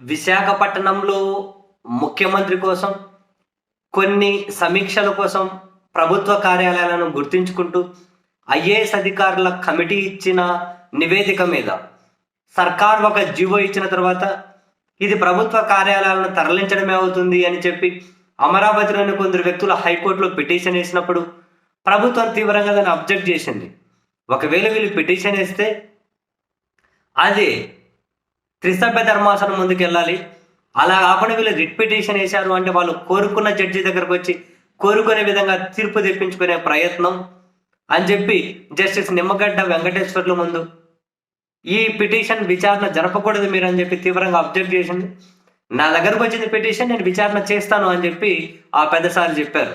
విశాఖపట్నంలో ముఖ్యమంత్రి కోసం కొన్ని సమీక్షల కోసం ప్రభుత్వ కార్యాలయాలను గుర్తించుకుంటూ ఐఏఎస్ అధికారుల కమిటీ ఇచ్చిన నివేదిక మీద సర్కార్ ఒక జీవో ఇచ్చిన తర్వాత ఇది ప్రభుత్వ కార్యాలయాలను తరలించడమే అవుతుంది అని చెప్పి అమరావతిలోని కొందరు వ్యక్తులు హైకోర్టులో పిటిషన్ వేసినప్పుడు ప్రభుత్వం తీవ్రంగా దాన్ని అబ్జెక్ట్ చేసింది. ఒకవేళ వీళ్ళు పిటిషన్ వేస్తే అది త్రిసభ్య ధర్మాసనం ముందుకు వెళ్ళాలి. అలా కాకుండా వీళ్ళు రిట్ పిటిషన్ వేశారు అంటే వాళ్ళు కోరుకున్న జడ్జి దగ్గరకు వచ్చి కోరుకునే విధంగా తీర్పు తెప్పించుకునే ప్రయత్నం అని చెప్పి జస్టిస్ నిమ్మగడ్డ వెంకటేశ్వర్లు ముందు ఈ పిటిషన్ విచారణ జరపకూడదు మీరు అని చెప్పి తీవ్రంగా అబ్జెక్ట్ చేసింది. నా దగ్గరకు వచ్చింది పిటిషన్ నేను విచారణ చేస్తాను అని చెప్పి ఆ పెద్దసారి చెప్పారు.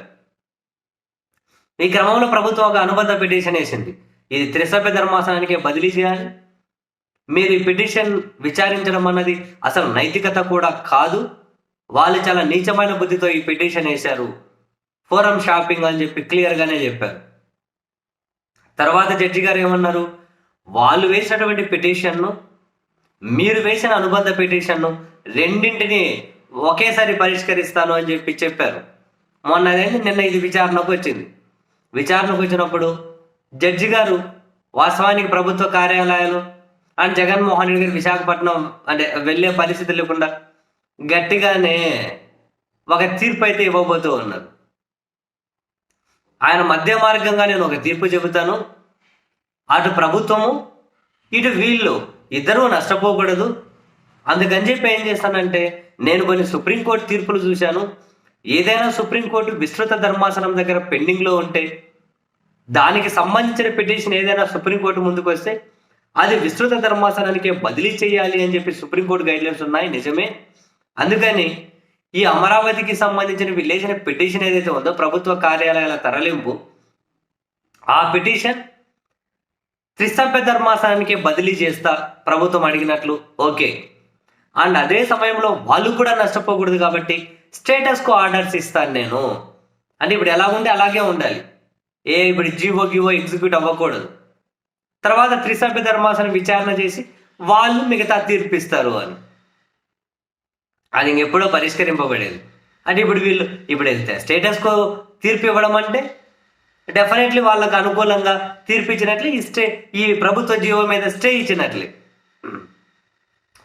ఈ క్రమంలో ప్రభుత్వం ఒక అనుబంధ పిటిషన్ వేసింది. ఇది త్రిసభ్య ధర్మాసనానికి బదిలీ చేయాలి. మీరు ఈ పిటిషన్ విచారించడం అన్నది అసలు నైతికత కూడా కాదు. వాళ్ళు చాలా నీచమైన బుద్ధితో ఈ పిటిషన్ వేశారు. ఫోరం షాపింగ్ అని చెప్పి క్లియర్గానే చెప్పారు. తర్వాత జడ్జి గారు ఏమన్నారు? వాళ్ళు వేసినటువంటి పిటిషన్ను మీరు వేసిన అనుబంధ పిటిషన్ను రెండింటిని ఒకేసారి పరిష్కరిస్తాను అని చెప్పి చెప్పారు. మొన్న నిన్న ఇది విచారణకు వచ్చింది. విచారణకు వచ్చినప్పుడు జడ్జి గారు వాస్తవానికి ప్రభుత్వ కార్యాలయాలు అండ్ జగన్మోహన్ రెడ్డి గారు విశాఖపట్నం అంటే వెళ్ళే పరిస్థితి లేకుండా గట్టిగానే ఒక తీర్పు అయితే ఇవ్వబోతూ ఉన్నారు. ఆయన మధ్య మార్గంగా నేను ఒక తీర్పు చెబుతాను. అటు ప్రభుత్వము ఇటు వీళ్ళు ఇద్దరూ నష్టపోకూడదు. అందుకని చెప్పి ఏం చేస్తానంటే నేను కొన్ని సుప్రీంకోర్టు తీర్పులు చూశాను. ఏదైనా సుప్రీంకోర్టు విస్తృత ధర్మాసనం దగ్గర పెండింగ్లో ఉంటే దానికి సంబంధించిన పిటిషన్ ఏదైనా సుప్రీంకోర్టు ముందుకు వస్తే అది విస్తృత ధర్మాసనానికి బదిలీ చేయాలి అని చెప్పి సుప్రీంకోర్టు గైడ్లైన్స్ ఉన్నాయి నిజమే. అందుకని ఈ అమరావతికి సంబంధించిన విలేచిన పిటిషన్ ఏదైతే ఉందో ప్రభుత్వ కార్యాలయాల తరలింపు ఆ పిటిషన్ త్రిసభ్య ధర్మాసనానికి బదిలీ చేస్తా ప్రభుత్వం అడిగినట్లు. ఓకే. అండ్ అదే సమయంలో వాళ్ళు కూడా నష్టపోకూడదు కాబట్టి స్టేటస్కు ఆర్డర్స్ ఇస్తాను నేను. అంటే ఇప్పుడు ఎలా ఉంటే అలాగే ఉండాలి. ఏ ఇప్పుడు జీవో గీవో ఎగ్జిక్యూట్ అవ్వకూడదు. తర్వాత త్రిసభ్య ధర్మాసనం విచారణ చేసి వాళ్ళు మిగతా తీర్పిస్తారు అని. అది ఇంకెప్పుడో పరిష్కరింపబడేది అంటే ఇప్పుడు వీళ్ళు ఇప్పుడు వెళ్తే స్టేటస్కో తీర్పు ఇవ్వడం అంటే డెఫినెట్లీ వాళ్ళకు అనుకూలంగా తీర్పు ఇచ్చినట్లే ఈ స్టే ఈ ప్రభుత్వ జీవో మీద స్టే ఇచ్చినట్లే.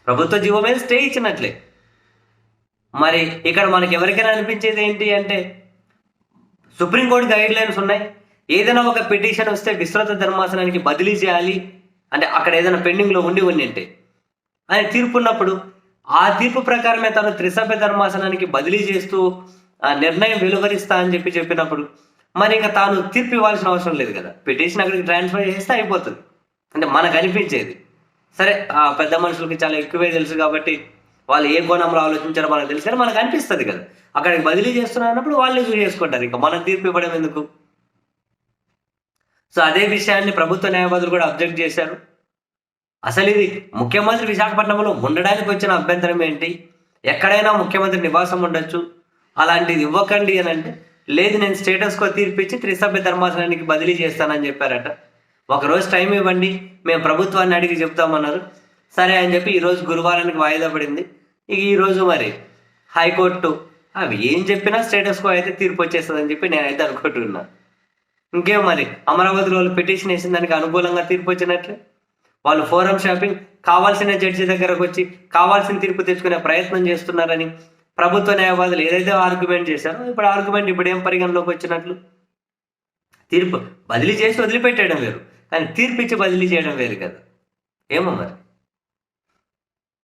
ప్రభుత్వ జీవో మీద స్టే ఇచ్చినట్లే. మరి ఇక్కడ మనకి ఎవరికైనా అనిపించేది ఏంటి అంటే సుప్రీంకోర్టు గైడ్ లైన్స్ ఉన్నాయి. ఏదైనా ఒక పిటిషన్ వస్తే విస్తృత ధర్మాసనానికి బదిలీ చేయాలి. అంటే అక్కడ ఏదైనా పెండింగ్లో ఉండి ఉండింటే ఆయన తీర్పు ఉన్నప్పుడు ఆ తీర్పు ప్రకారమే తను త్రిసభ్య ధర్మాసనానికి బదిలీ చేస్తూ ఆ నిర్ణయం వెలువరిస్తా అని చెప్పి చెప్పినప్పుడు మరి ఇంకా తాను తీర్పు ఇవ్వాల్సిన అవసరం లేదు కదా. పిటిషన్ అక్కడికి ట్రాన్స్ఫర్ చేస్తే అయిపోతుంది. అంటే మనకు అనిపించేది. సరే ఆ పెద్ద మనుషులకి చాలా ఎక్కువే తెలుసు కాబట్టి వాళ్ళు ఏ కోణంలో ఆలోచించారో మనకు తెలుసు కానీ మనకు అనిపిస్తుంది కదా. అక్కడికి బదిలీ చేస్తున్నప్పుడు వాళ్ళే చూసి చేసుకుంటారు? ఇంకా మనం తీర్పు ఇవ్వడం ఎందుకు? సో అదే విషయాన్ని ప్రభుత్వ న్యాయవాదులు కూడా అబ్జెక్ట్ చేశారు. అసలు ఇది ముఖ్యమంత్రి విశాఖపట్నంలో ఉండడానికి వచ్చిన అభ్యంతరం ఏంటి? ఎక్కడైనా ముఖ్యమంత్రి నివాసం ఉండొచ్చు. అలాంటిది ఇవ్వకండి అని అంటే లేదు నేను స్టేటస్కో తీర్పిచ్చి త్రిసభ్య ధర్మాసనానికి బదిలీ చేస్తానని చెప్పారట. ఒక రోజు టైం ఇవ్వండి మేము ప్రభుత్వాన్ని అడిగి చెప్తామన్నారు. సరే అని చెప్పి ఈరోజు గురువారానికి వాయిదా పడింది. ఇక ఈరోజు మరి హైకోర్టు అవి ఏం చెప్పినా స్టేటస్కో అయితే తీర్పు వచ్చేస్తుందని చెప్పి నేనైతే అనుకుంటున్నాను ఇంకేం మరి? అమరావతిలో వాళ్ళు పిటిషన్ వేసిన దానికి అనుకూలంగా తీర్పు వచ్చినట్లే? వాళ్ళు ఫోరం షాపింగ్ కావాల్సిన జడ్జి దగ్గరకు వచ్చి కావాల్సిన తీర్పు తెచ్చుకునే ప్రయత్నం చేస్తున్నారని ప్రభుత్వ న్యాయవాదులు ఏదైతే ఆర్గ్యుమెంట్ చేశారో ఇప్పుడు ఆర్గ్యుమెంట్ ఇప్పుడు ఏం పరిగణలోకి వచ్చినట్లు? తీర్పు బదిలీ చేసి వదిలిపెట్టేయడం వేరు. కానీ తీర్పు ఇచ్చి బదిలీ చేయడం వేరు కదా. ఏమో మరి?